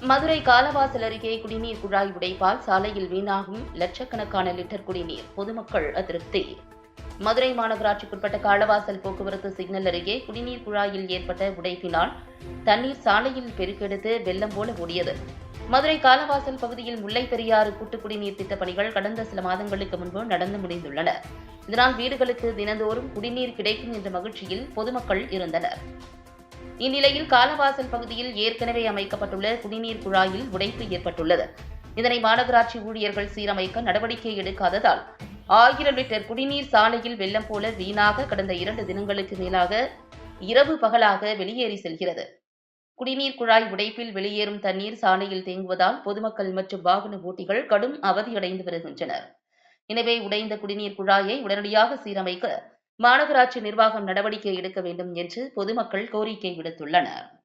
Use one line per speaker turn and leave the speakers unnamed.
மதுரை காலவாசல் அருகே குடிநீர் குழாய் உடைப்பால் சாலையில் வீணாகும் லட்சக்கணக்கான லிட்டர் குடிநீர் பொதுமக்கள் அதிருப்தி. மதுரை மாநகராட்சிக்குட்பட்ட காலவாசல் போக்குவரத்து சிக்னல் அருகே குடிநீர் குழாயில் ஏற்பட்ட உடைப்பினால் தண்ணீர் சாலையில் பெருக்கெடுத்து வெள்ளம் போல ஓடியது. மதுரை காலவாசல் பகுதியில் முல்லை பெரியாறு கூட்டு குடிநீர் திட்டப் பணிகள் கடந்த சில மாதங்களுக்கு முன்பு நடந்து முடிந்துள்ளன. இதனால் வீடுகளுக்கு தினந்தோறும் குடிநீர் கிடைக்கும் என்ற மகிழ்ச்சியில் பொதுமக்கள் இருந்தனர். இந்நிலையில் காலவாசல் பகுதியில் ஏற்கனவே அமைக்கப்பட்டுள்ள குடிநீர் குழாயில் உடைப்பு ஏற்பட்டுள்ளது. இதனை மாநகராட்சி ஊழியர்கள் சீரமைக்க நடவடிக்கை எடுக்காததால் ஆயிரம் லிட்டர் குடிநீர் சாலையில் வெள்ளம் போல வீணாக கடந்த இரண்டு தினங்களுக்கு மேலாக இரவு பகலாக வெளியேறி செல்கிறது. குடிநீர் குழாய் உடைப்பில் வெளியேறும் தண்ணீர் சாலையில் தேங்குவதால் பொதுமக்கள் மற்றும் வாகன ஓட்டிகள் கடும் அவதியடைந்து வருகின்றனர். எனவே உடைந்த குடிநீர் குழாயை உடனடியாக சீரமைக்க மாநகராட்சி நிர்வாகம் நடவடிக்கை எடுக்க வேண்டும் என்று பொதுமக்கள் கோரிக்கை விடுத்துள்ளனர்.